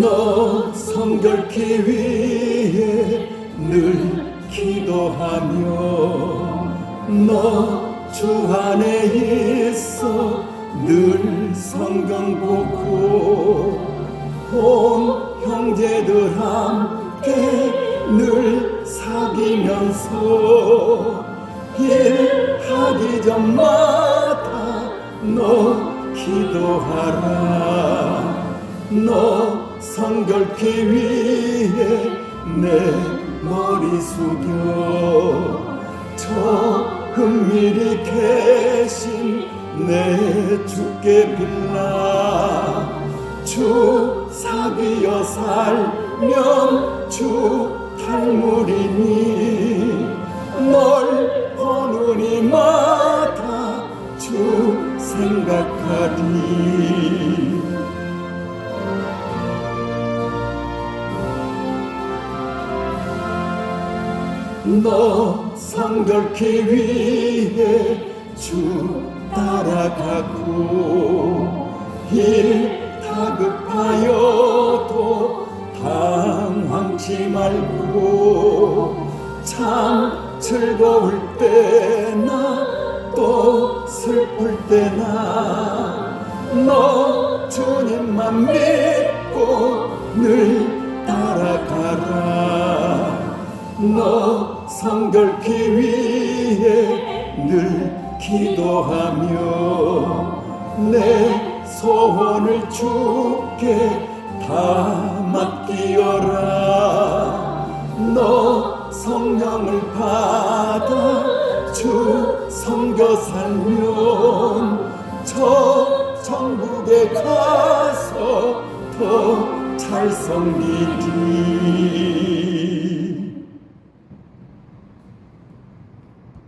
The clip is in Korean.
너 성결케 위해 늘 기도하며 너주 안에 있어 늘 성경 보고 온 형제들 함께 늘 사귀면서 일하기 전마다 너 기도하라. 너 성결케 위해 내 머리 숙여. 저 은밀히 계신 내 주께 빌라. 주 사귀어 살면 주 닮으리니 널 보는 이마다 주 생각하리 너 성결케 위해 주 따라가고 일 다급하여도 당황치 말고 참 즐거울 때나 또 슬플 때나 너 주님만 믿고 늘 따라가라 너 성결케 위해 늘 기도하며 내 소원을 주께 다 맡기어라. 너 성령을 받아 주 섬겨 살면 저 천국에 가서 더 잘 섬기리